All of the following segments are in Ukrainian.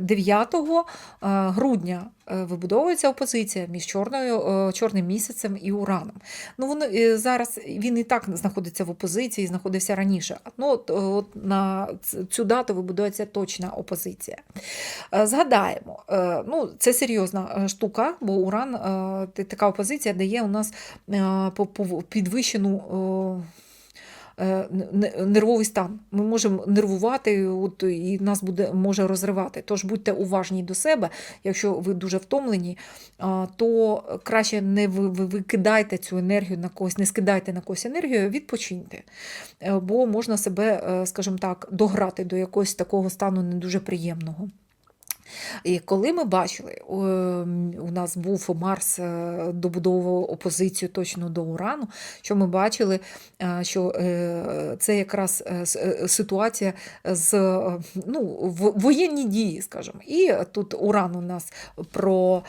9 грудня е, вибудовується опозиція між чорною, е, чорним місяцем і ураном. Ну, воно е, зараз він і так знаходиться в опозиції, знаходився раніше. Ну, от, от на цю дату вибудується точна опозиція. Е, Згадаємо, е, ну, це серйозна е, штука, бо уран, е, така опозиція дає у нас е, підвищену. Е, нервовий стан. Ми можемо нервувати, от, і нас буде, може розривати. Тож будьте уважні до себе, якщо ви дуже втомлені, то краще не ви- ви- викидайте цю енергію на когось, не скидайте на когось енергію, відпочиньте. Е, Бо можна себе, е, скажімо так, дограти до якогось такого стану не дуже приємного. І коли ми бачили, у нас був Марс е, добудовував опозицію точно до Урану, що ми бачили, е, що е, це якраз ситуація з ну, воєнні дії, скажімо. І тут Уран у нас про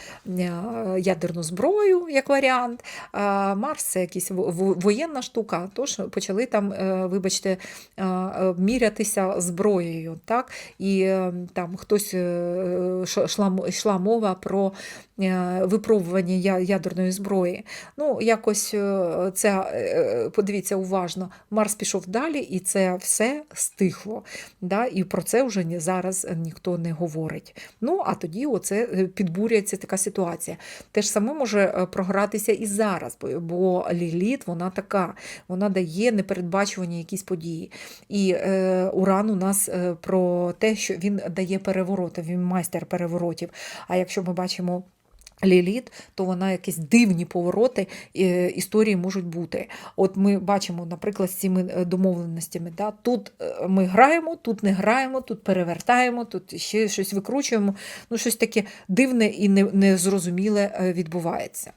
ядерну зброю, як варіант, а Марс це якась во- во- воєнна штука. Тож почали там, вибачте, мірятися зброєю. Так? І там хтось йшла, йшла мова про е, випробування ядерної зброї. Ну, якось е, це, е, подивіться уважно, Марс пішов далі, і це все стихло. Да? І про це вже зараз ніхто не говорить. Ну, а тоді оце е, підбурюється така ситуація. Те ж саме може е, програтися і зараз, бо- Ліліт, вона така, вона дає непередбачувані якісь події. І е, Уран у нас е, про те, що він дає перевороти, він майстер переворотів. А якщо ми бачимо. Ліліт, то вона якісь дивні повороти е, історії можуть бути. От ми бачимо, наприклад, з цими е, домовленостями. Да? Тут е, ми граємо, тут не граємо, тут перевертаємо, тут ще щось викручуємо. Ну, щось таке дивне і незрозуміле відбувається.